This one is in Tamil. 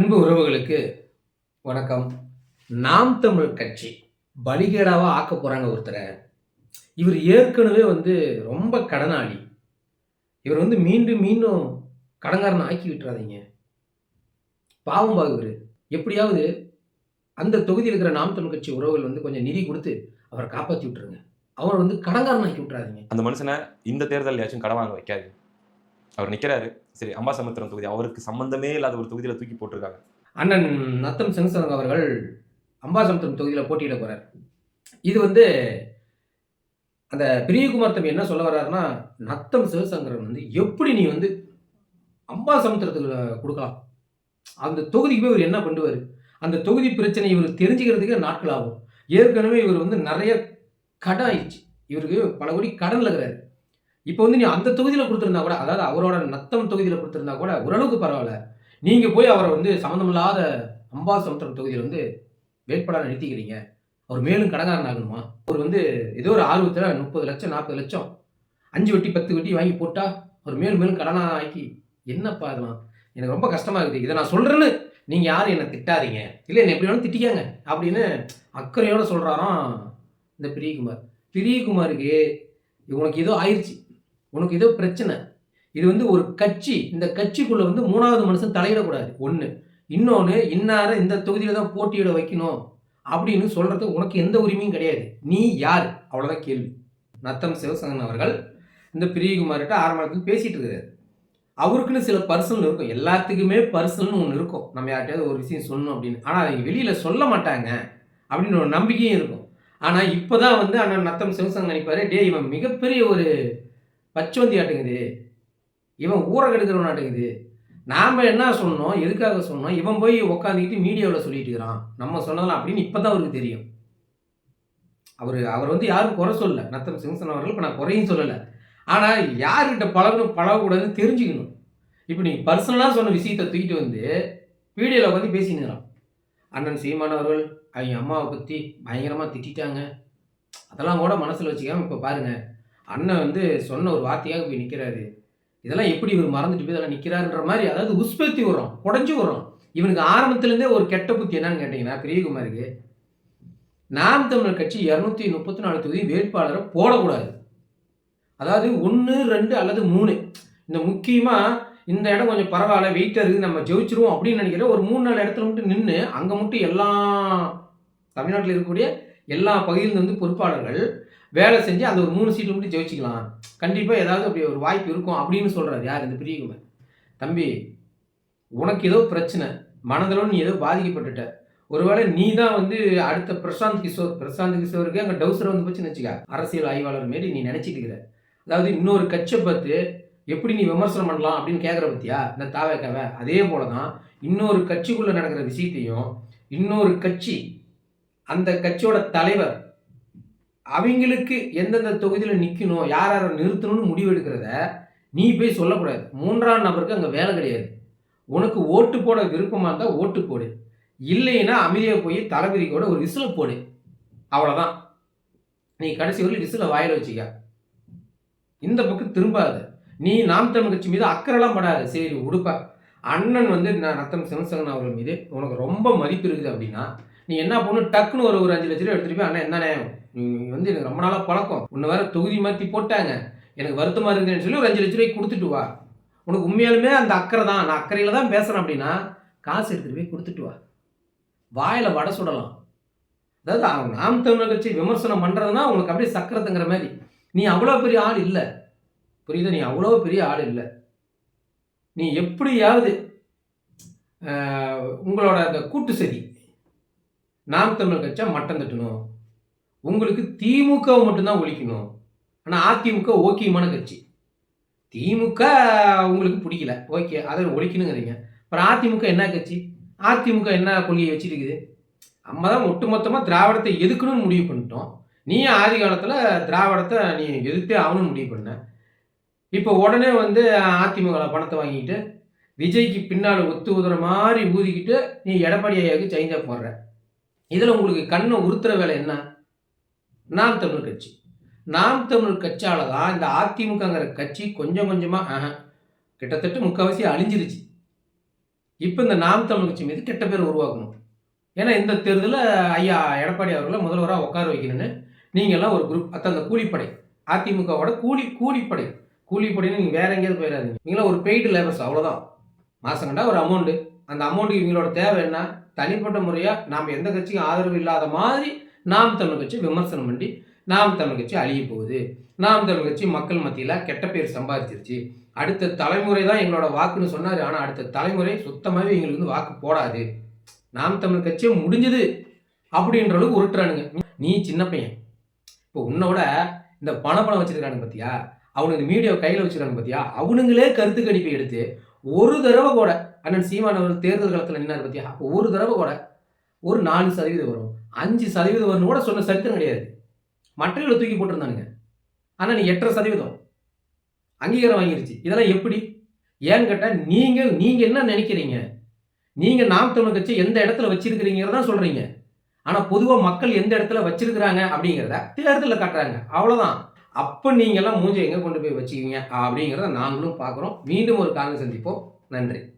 அன்பு உறவுகளுக்கு வணக்கம். நாம் தமிழ் கட்சி பலிகேடாவாக ஆக்க போகிறாங்க ஒருத்தரை. இவர் ஏற்கனவே வந்து ரொம்ப கடனாளி. இவர் வந்து மீண்டும் மீண்டும் கடங்காரனை ஆக்கி விட்டுறாதீங்க. பாவம் பாகுவர் இவர். எப்படியாவது அந்த தொகுதியில் இருக்கிற நாம் தமிழ் கட்சி உறவுகள் வந்து கொஞ்சம் நிதி கொடுத்து அவரை காப்பாற்றி விட்டுருங்க. அவரை வந்து கடங்காரன் ஆக்கி விட்டுறாதீங்க. அந்த மனுஷனை இந்த தேர்தலையாச்சும் கடன் வாங்க வைக்காது அவர் நிற்கிறாரு சரி அம்பாசமுத்திரம் தொகுதி. அவருக்கு சம்பந்தமே இல்லாத ஒரு தொகுதியில் தூக்கி போட்டிருக்காங்க. அண்ணன் நத்தம் சிவசங்கர் அவர்கள் அம்பாசமுத்திரம் தொகுதியில் போட்டியிட போறார். இது வந்து அந்த பிரியகுமார் தம்பி என்ன சொல்ல வர்றாருன்னா நத்தம் சிவசங்கரன் வந்து எப்படி நீ வந்து அம்பாசமுத்திரத்துக்கு கொடுக்கலாம்? அந்த தொகுதிக்கு போய் இவர் என்ன பண்ணுவார்? அந்த தொகுதி பிரச்சனை இவர் தெரிஞ்சுக்கிறதுக்கே நாட்கள் ஆகும். ஏற்கனவே இவர் வந்து நிறைய கடன் ஆயிடுச்சு. இவருக்கு பல கோடி கடனில் இருக்கிறாரு இப்போ வந்து நீ அந்த தொகுதியில் கொடுத்துருந்தா கூட அதாவது அவரோட நத்தம் தொகுதியில் கொடுத்துருந்தா கூட ஓரளவுக்கு பரவாயில்ல. நீங்கள் போய் அவரை வந்து சம்மந்தமில்லாத அம்பாசமுத்திரம் தொகுதியில் வந்து வேட்பாளர் நிறுத்திக்கிறீங்க. அவர் மேலும் கடங்காரன் ஆகணுமா? அவர் வந்து ஏதோ ஒரு ஆர்வத்தில் முப்பது லட்சம் நாற்பது லட்சம் அஞ்சு வட்டி பத்து வட்டி வாங்கி போட்டால் அவர் மேலும் மேலும் கடனாக ஆக்கி என்னப்பா அதெல்லாம் எனக்கு ரொம்ப கஷ்டமாக இருக்குது. இதை நான் சொல்கிறேன்னு நீங்கள் யாரும் என்னை திட்டாதீங்க. இல்லை என்னை எப்படி வேணாலும் திட்டிக்காங்க அப்படின்னு அக்கறையோடு சொல்கிறாராம் இந்த பிரியகுமார். பிரியகுமாருக்கு உனக்கு ஏதோ ஆயிடுச்சு உனக்கு ஏதோ பிரச்சனை. இது வந்து ஒரு கட்சி. இந்த கட்சிக்குள்ள வந்து மூணாவது மனுஷன் தலையிடக்கூடாது. ஒன்று இன்னொன்று இன்னார இந்த தொகுதியில் தான் போட்டியிட வைக்கணும் அப்படின்னு சொல்றது உனக்கு எந்த உரிமையும் கிடையாது. நீ யார்? அவ்வளோதான் கேள்வி. நத்தம் சிவசங்கன் அவர்கள் இந்த பிரியகுமார்கிட்ட ஆரம்பத்தில் பேசிட்டு இருக்கிறார் அவருக்குன்னு சில பர்சனல் இருக்கும். எல்லாத்துக்குமே பர்சனல்னு ஒன்று இருக்கும். நம்ம யார்கிட்டயாவது ஒரு விஷயம் சொல்லணும் அப்படின்னு. ஆனால் அவங்க வெளியில் சொல்ல மாட்டாங்க அப்படின்னு ஒரு நம்பிக்கையும் இருக்கும். ஆனால் இப்போ தான் வந்து அண்ணன் நத்தம் சிவசங்கன் நினைப்பாரு டே இவன் மிகப்பெரிய ஒரு பச்சோந்தி ஆட்டுங்குது இவன் ஊற கெடுக்கிறவன் ஆட்டுங்குது நாம் என்ன சொன்னோம்? எதுக்காக சொன்னோம்? இவன் போய் உக்காந்துக்கிட்டு மீடியாவில் சொல்லிட்டு இருக்கிறான் நம்ம சொன்னதெல்லாம் அப்படின்னு இப்போ தான் அவருக்கு தெரியும். அவர் அவர் வந்து யாரும் குறை சொல்லலை. நத்தம் சிம்சன் அவர்கள் இப்போ நான் குறையும் சொல்லலை. ஆனால் யார்கிட்ட பழகணும் பழகக்கூடாதுன்னு தெரிஞ்சுக்கணும். இப்போ நீ பர்சனலாக சொன்ன விஷயத்தை தூக்கிட்டு வந்து வீடியோவில் உட்காந்து பேசினுறான் அண்ணன் சீமான் அவர்கள் அவங்க அம்மாவை பற்றி பயங்கரமாக திட்டிட்டாங்க. அதெல்லாம் கூட மனசில் வச்சுக்காம இப்போ பாருங்கள் அண்ணன் வந்து சொன்ன ஒரு வார்த்தையாக போய் நிற்கிறாரு இதெல்லாம் எப்படி இவர் மறந்துட்டு போய் இதெல்லாம் நிற்கிறாருன்ற மாதிரி அதாவது உஸ்பத்தி வரும் குடஞ்சி வரும் இவனுக்கு ஆரம்பத்துலேருந்தே ஒரு கெட்ட புத்தி என்னன்னு கேட்டிங்கன்னா பிரியகுமாருக்கு நாம் தமிழர் கட்சி இரநூத்தி முப்பத்தி நாலு தொகுதி வேட்பாளரை போடக்கூடாது. அதாவது ஒன்று ரெண்டு அல்லது மூணு. இந்த முக்கியமாக இந்த இடம் கொஞ்சம் பரவாயில்ல வெயிட்டாக இருக்குது நம்ம ஜெயிச்சிருவோம் அப்படின்னு நினைக்கிற ஒரு மூணு நாலு இடத்துல மட்டும் நின்று அங்கே மட்டும் எல்லா தமிழ்நாட்டில் இருக்கக்கூடிய எல்லா பகுதியிலிருந்து வந்து பொறுப்பாளர்கள் வேலை செஞ்சு அந்த ஒரு மூணு சீட்டு மட்டும் ஜெயிச்சிக்கலாம். கண்டிப்பாக ஏதாவது அப்படி ஒரு வாய்ப்பு இருக்கும் அப்படின்னு சொல்கிறார் யார்? இந்த பிரியகுமார். தம்பி உனக்கு ஏதோ பிரச்சனை. மனதளவு நீ ஏதோ பாதிக்கப்பட்டுட்ட. ஒருவேளை நீ தான் வந்து அடுத்த பிரசாந்த் கிஷோர். பிரசாந்த் கிஷோருக்கு அங்கே டவுசர் வந்து போச்சுன்னு வச்சுக்க. அரசியல் ஆய்வாளர் மாரி நீ நினச்சிட்டு இருக்கிற. அதாவது இன்னொரு கட்சியை பார்த்து எப்படி நீ விமர்சனம் பண்ணலாம் அப்படின்னு கேட்குற பத்தியா? இந்த தாவேக்காவை. அதே போல தான் இன்னொரு கட்சிக்குள்ளே நடக்கிற விஷயத்தையும் இன்னொரு கட்சி அந்த கட்சியோட தலைவர் அவங்களுக்கு எந்தெந்த தொகுதியில் நிற்கணும் யார் யாரை நிறுத்தணும்னு முடிவு எடுக்கிறத நீ போய் சொல்லக்கூடாது. மூன்றாம் நபருக்கு அங்கே வேலை கிடையாது. உனக்கு ஓட்டு போட விருப்பமாக இருந்தால் ஓட்டு போடு. இல்லைன்னா அமைதியாக போய் தளபதி கூட ஒரு விசிலை போடு. அவ்வளோதான் நீ கடைசி வரையும் விசிலை வாயில் வச்சுக்க. இந்த பக்கம் திரும்பாது. நீ நாம் தமிழ் கட்சி மீது அக்கறைலாம் படாது. சரி உடுப்ப. அண்ணன் வந்து நான் ரத்தம் சிவசங்கன் அவர்கள் மீது உனக்கு ரொம்ப மதிப்பு இருக்குது அப்படின்னா நீ என்ன பண்ணு டக்குன்னு ஒரு ஒரு அஞ்சு லட்ச ரூபா எடுத்துட்டு போய் அண்ணன் என்னண்ணே நீ வந்து எனக்கு ரொம்ப நாளாக பழக்கம். உன்னை வேற தொகுதி மாற்றி போட்டாங்க. எனக்கு வருத்தமாக இருந்தேன்னு சொல்லி ஒரு அஞ்சு லட்ச ரூபாய்க்கு கொடுத்துட்டு வா. உனக்கு உண்மையாலுமே அந்த அக்கறை தான். நான் அக்கறையில் தான் பேசுகிறேன் அப்படின்னா காசு எடுத்துகிட்டு போய் கொடுத்துட்டு வா. வாயில் வடை சுடலாம். அதாவது அவங்க நாம் தமிழர் கட்சி விமர்சனம் பண்ணுறதுனா உனக்கு அப்படியே சக்கரத்துங்கிற மாதிரி. நீ அவ்வளோ பெரிய ஆள் இல்லை. புரியுது? நீ அவ்வளோ பெரிய ஆள் இல்லை. நீ எப்படியாவது உங்களோட அந்த கூட்டு சதி நாம் தமிழர் கட்சியா மட்டம் தட்டணும். உங்களுக்கு திமுகவை மட்டும்தான் ஒழிக்கணும். ஆனால் அதிமுக ஓகேமான கட்சி. திமுக உங்களுக்கு பிடிக்கல. ஓகே அதை ஒழிக்கணுங்கிறீங்க. அப்புறம் அதிமுக என்ன கட்சி? அதிமுக என்ன கொள்கையை வச்சிருக்குது? நம்ம தான் ஒட்டுமொத்தமாக திராவிடத்தை எதுக்கணும்னு முடிவு பண்ணிட்டோம். நீ ஆதி காலத்தில் திராவிடத்தை நீ எதிர்த்தே ஆகணும்னு முடிவு பண்ண. இப்போ உடனே வந்து அதிமுக பணத்தை வாங்கிக்கிட்டு விஜய்க்கு பின்னால் ஒத்து உதுற மாதிரி ஊதிக்கிட்டு நீ எடப்பாடி ஐயாவுக்கு சேஞ்சா போடுற. இதில் உங்களுக்கு கண்ணை உறுத்துற வேலை என்ன? நாம் தமிழ் கட்சி. நாம் தமிழ் கட்சியால் தான் இந்த அதிமுகங்கிற கட்சி கொஞ்சம் கொஞ்சமாக கிட்டத்தட்ட முக்கால்வாசி அழிஞ்சிருச்சு. இப்போ இந்த நாம் தமிழ் கட்சி மீது கெட்ட பேர் உருவாக்கணும். ஏன்னா இந்த தேர்தலில் ஐயா எடப்பாடி அவர்களை முதல்வராக உட்கார வைக்கணும்னு நீங்கள்லாம் ஒரு குரூப் அத்த அந்த கூலிப்படை. அதிமுகவோட கூலி கூலிப்படை. கூலிப்படைன்னு நீங்கள் வேற எங்கேயாவது போயிடாதீங்க. நீங்களாம் ஒரு பெய்டு லேபர்ஸ் அவ்வளோதான் மாதம் கண்டா ஒரு அமௌண்ட்டு அந்த அமௌண்ட்டுக்கு இவங்களோட தேவை என்ன? தனிப்பட்ட முறையாக நாம் எந்த கட்சிக்கும் ஆதரவு இல்லாத மாதிரி நாம் தமிழ் கட்சி விமர்சனம் பண்ணி நாம் தமிழ் கட்சி அழிய போகுது. நாம் தமிழ் கட்சி மக்கள் மத்தியில் கெட்ட பேர் சம்பாதிச்சிருச்சு. அடுத்த தலைமுறை தான் எங்களோட வாக்குன்னு சொன்னார். ஆனால் அடுத்த தலைமுறை சுத்தமாகவே எங்களுக்கு வந்து வாக்கு போடாது. நாம் தமிழ் கட்சியே முடிஞ்சது அப்படின்ற அளவுக்கு உருட்டுறானுங்க. நீ சின்ன பையன். இப்போ உன்னோட இந்த பணப்பணம் வச்சிருக்கானுங்க பார்த்தியா அவனுக்கு மீடியா கையில் வச்சிருக்காங்க பார்த்தியா அவனுங்களே கருத்து கணிப்பை எடுத்து ஒரு தடவை கூட அண்ணன் சீமான் அவர்கள் தேர்தல் காலத்தில் நின்னார் பத்தியா? அப்போ ஒரு தடவை கூட ஒரு நாலு சதவீதம் வரும். அஞ்சு சதவீதம் வரும்னு கூட சொன்ன சரித்திரம் கிடையாது. மற்றவர்களை தூக்கி போட்டிருந்தானுங்க. ஆனால் நீ எட்டரை சதவீதம். அங்கீகாரம் வாங்கிருச்சு. இதெல்லாம் எப்படி? ஏன்னு கேட்டால் நீங்கள் நீங்கள் என்ன நினைக்கிறீங்க? நீங்கள் நாம் தமிழ் கட்சி எந்த இடத்துல வச்சிருக்கிறீங்கிறதான் சொல்கிறீங்க ஆனால் பொதுவாக மக்கள் எந்த இடத்துல வச்சிருக்கிறாங்க அப்படிங்கிறத தேர்தலில் காட்டுறாங்க. அவ்வளோதான் அப்போ நீங்கள்லாம் மூஞ்சி எங்கே கொண்டு போய் வச்சுக்கிங்க அப்படிங்கிறத நாங்களும் பார்க்குறோம். மீண்டும் ஒரு காரணம் சந்திப்போம். நன்றி.